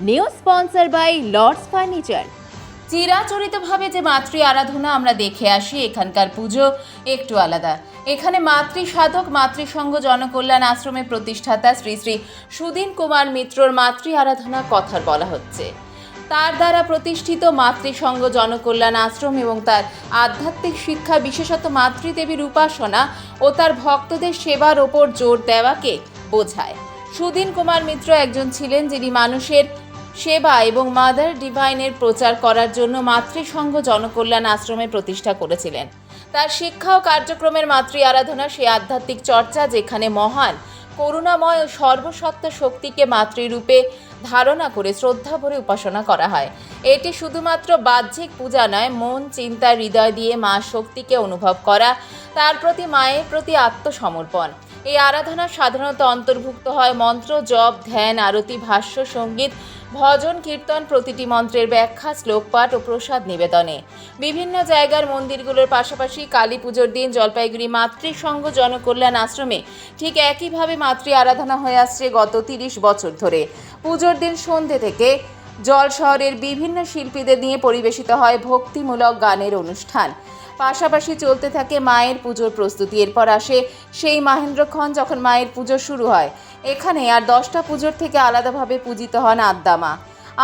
New sponsor by Lords furniture চিরাচরিতভাবে যে মাতৃ আরাধনা আমরা দেখে আসি, এখানকার পুজো একটু আলাদা। এখানে মাতৃ সাধক মাতৃসংঘ জনকল্যাণ আশ্রমের প্রতিষ্ঠাতা শ্রী শ্রী সুদিন কুমার মিত্রর মাতৃ আরাধনা কথার বলা হচ্ছে। তার দ্বারা প্রতিষ্ঠিত মাতৃসংঘ জনকল্যাণ আশ্রম এবং তার আধ্যাত্মিক শিক্ষা, বিশেষত মাতৃদেবীর উপাসনা ও তার ভক্তদের সেবার ওপর জোর দেওয়াকে বোঝায়। সুদিন কুমার মিত্র একজন ছিলেন যিনি মানুষের সেবা এবং মাদার ডিভাইনের প্রচার করার জন্য মাতৃসংঘ জনকল্যাণ আশ্রমে প্রতিষ্ঠা করেছিলেন। তার শিক্ষা ও কার্যক্রমের মাতৃ আরাধনা সেই আধ্যাত্মিক চর্চা যেখানে মহান, করুণাময় ও সর্বসত্তা শক্তিকে মাতৃরূপে ধারণা করে শ্রদ্ধা ভরে উপাসনা করা হয়। এটি শুধুমাত্র বাহ্যিক পূজা নয়, মন, চিন্তা, হৃদয় দিয়ে মা শক্তিকে অনুভব করা, তার প্রতি মায়ের প্রতি আত্মসমর্পণ। এই আরাধনা সাধারণত অন্তর্ভুক্ত হয় মন্ত্র, জপ, ধ্যান, আরতি, ভাষ্য, সংগীত ভজন, কীর্তন প্রতিটি মন্ত্রের ব্যাখ্যা, শ্লোকপাঠ ও প্রসাদ নিবেদনে। বিভিন্ন জায়গার মন্দিরগুলোর পাশাপাশি কালী পুজোর দিন জলপাইগুড়ি মাতৃসংঘ জনকল্যাণ আশ্রমে ঠিক একইভাবে মাতৃ আরাধনা হয়ে আসছে গত তিরিশ বছর ধরে। পুজোর দিন সন্ধে থেকে জল শহরের বিভিন্ন শিল্পীদের নিয়ে পরিবেশিত হয় ভক্তিমূলক গানের অনুষ্ঠান। পাশাপাশি চলতে থাকে মায়ের পুজোর প্রস্তুতি। এরপর আসে সেই মাহেন্দ্রক্ষণ যখন মায়ের পুজো শুরু হয়। এখানে আর দশটা পুজোর থেকে আলাদাভাবে পূজিত হন আদ্দামা।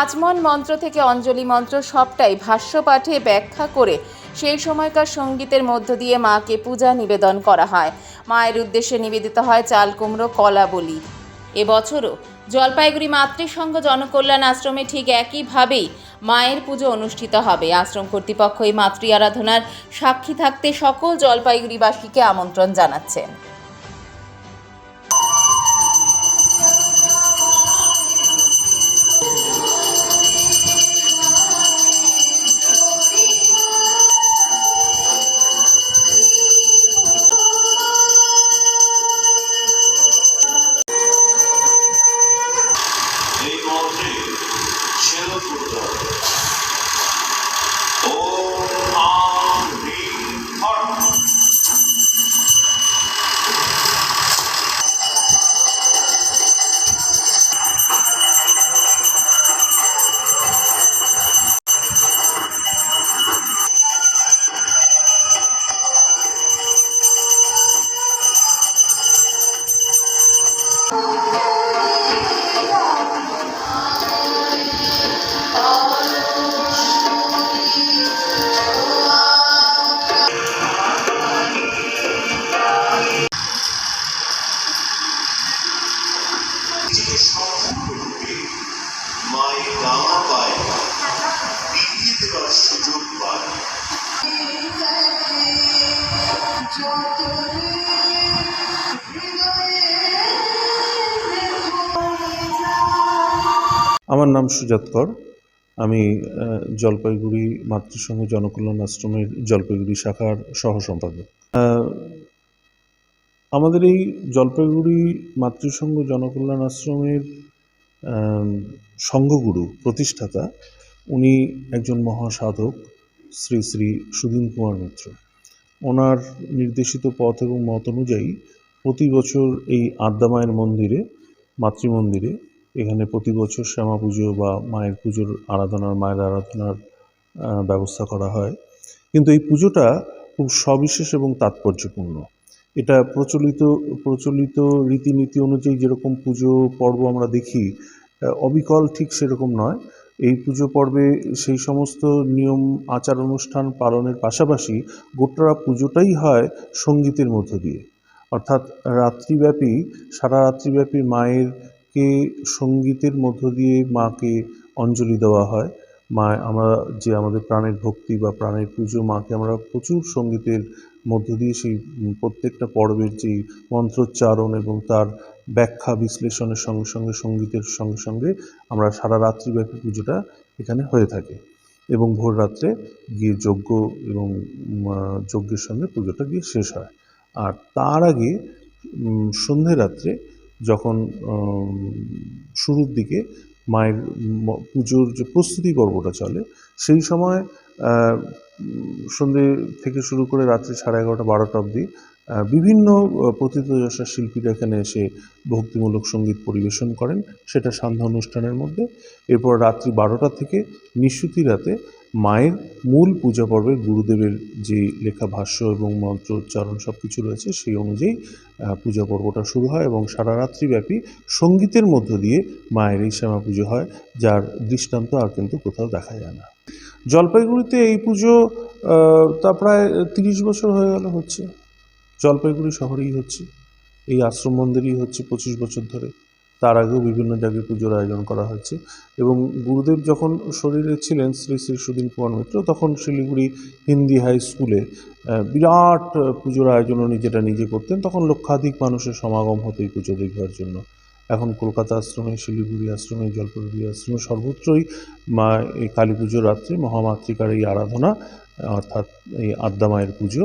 আচমন মন্ত্র থেকে অঞ্জলি মন্ত্র সবটাই ভাষ্য পাঠে ব্যাখ্যা করে সেই সময়কার সঙ্গীতের মধ্য দিয়ে মাকে পূজা নিবেদন করা হয়। মায়ের উদ্দেশ্যে নিবেদিত হয় চাল কুমড়ো, কলা বলি। এবছরও জলপাইগুড়ি মাতৃসংঘ জনকল্যাণ আশ্রমে ঠিক একইভাবেই মায়ের পুজো অনুষ্ঠিত হবে। আশ্রম কর্তৃপক্ষ এই মাতৃ আরাধনার সাক্ষী থাকতে সকল জলপাইগুড়িবাসীকে আমন্ত্রণ জানাচ্ছেন। আমার নাম সুজাত কর। আমি জলপাইগুড়ি মাতৃসংঘ জনকল্যাণ আশ্রমের জলপাইগুড়ি শাখার সহ সম্পাদক। আমাদের এই জলপাইগুড়ি মাতৃসংঘ জনকল্যাণ আশ্রমের সংঘগুরু, প্রতিষ্ঠাতা, উনি একজন মহাসাধক, শ্রী শ্রী সুদীন কুমার মিত্র। ওনার নির্দেশিত পথ এবং মত অনুযায়ী প্রতি বছর এই আদ্যামায়ের মন্দিরে, মাতৃমন্দিরে এখানে প্রতি বছর শ্যামা পুজো বা মায়ের পুজোর আরাধনার, মায়ের আরাধনার ব্যবস্থা করা হয়। কিন্তু এই পুজোটা খুব সবিশেষ এবং তাৎপর্যপূর্ণ। এটা প্রচলিত প্রচলিত রীতিনীতি অনুযায়ী যেরকম পুজো পর্ব আমরা দেখি অবিকল ঠিক সেরকম নয়। এই পুজো পর্বে সেই সমস্ত নিয়ম, আচার, অনুষ্ঠান পালনের পাশাপাশি গোটা পুজোটাই হয় সঙ্গীতের মধ্য দিয়ে। অর্থাৎ রাত্রিব্যাপী, সারা রাত্রিব্যাপী মায়েরকে সঙ্গীতের মধ্য দিয়ে মাকে অঞ্জলি দেওয়া হয়। মা, আমরা যে আমাদের প্রাণের ভক্তি বা প্রাণের পুজো, মাকে আমরা প্রচুর সঙ্গীতের মধ্য দিয়ে সেই প্রত্যেকটা পর্বের যেই মন্ত্রোচ্চারণ এবং তার ব্যাখ্যা বিশ্লেষণের সঙ্গে সঙ্গে সঙ্গীতের সঙ্গে সঙ্গে আমরা সারা রাত্রিব্যাপী পুজোটা এখানে হয়ে থাকে এবং ভোর রাত্রে গিয়ে যজ্ঞ এবং যজ্ঞের সঙ্গে পুজোটা গিয়ে শেষ হয়। আর তার আগে সন্ধে রাত্রে যখন শুরুর দিকে মায়ের পুজোর যে প্রস্তুতি পর্বটা চলে, সেই সময় সন্ধে থেকে শুরু করে রাত্রি সাড়ে এগারোটা, বারোটা অবধি বিভিন্ন প্রথিতযশা শিল্পীরা এখানে এসে ভক্তিমূলক সংগীত পরিবেশন করেন। সেটা সান্ধ্যা অনুষ্ঠানের মধ্যে। এরপর রাত্রি বারোটা থেকে নিশুতি রাতে মায়ের মূল পূজা পর্বের গুরুদেবের যে লেখা ভাষ্য এবং মন্ত্র উচ্চারণ সব কিছু রয়েছে, সেই অনুযায়ী পূজা পর্বটা শুরু হয় এবং সারা রাত্রিব্যাপী সঙ্গীতের মধ্য দিয়ে মায়ের এই শ্যামা পুজো হয়, যার দৃষ্টান্ত আর কিন্তু কোথাও দেখা যায় না। জলপাইগুড়িতে এই পুজো তা প্রায় তিরিশ বছর হয়ে গেল হচ্ছে। জলপাইগুড়ি শহরেই হচ্ছে। এই আশ্রম মন্দিরেই হচ্ছে পঁচিশ বছর ধরে। তার আগেও বিভিন্ন জায়গায় পুজোর আয়োজন করা হয়েছে। এবং গুরুদেব যখন শরীরে ছিলেন, শ্রী শ্রী সুদীন কুমার মিত্র, তখন শিলিগুড়ি হিন্দি হাই স্কুলে বিরাট পুজোর আয়োজন উনি যেটা নিজে করতেন, তখন লক্ষাধিক মানুষের সমাগম হতো এই পুজো দেখবার জন্য। এখন কলকাতা আশ্রমে, শিলিগুড়ি আশ্রমে, জলপাইগুড়ি আশ্রমে সর্বত্রই মা, এই কালী পুজোর রাত্রে মহামাতৃকার এই আরাধনা, অর্থাৎ এই আদ্যা মায়ের পুজো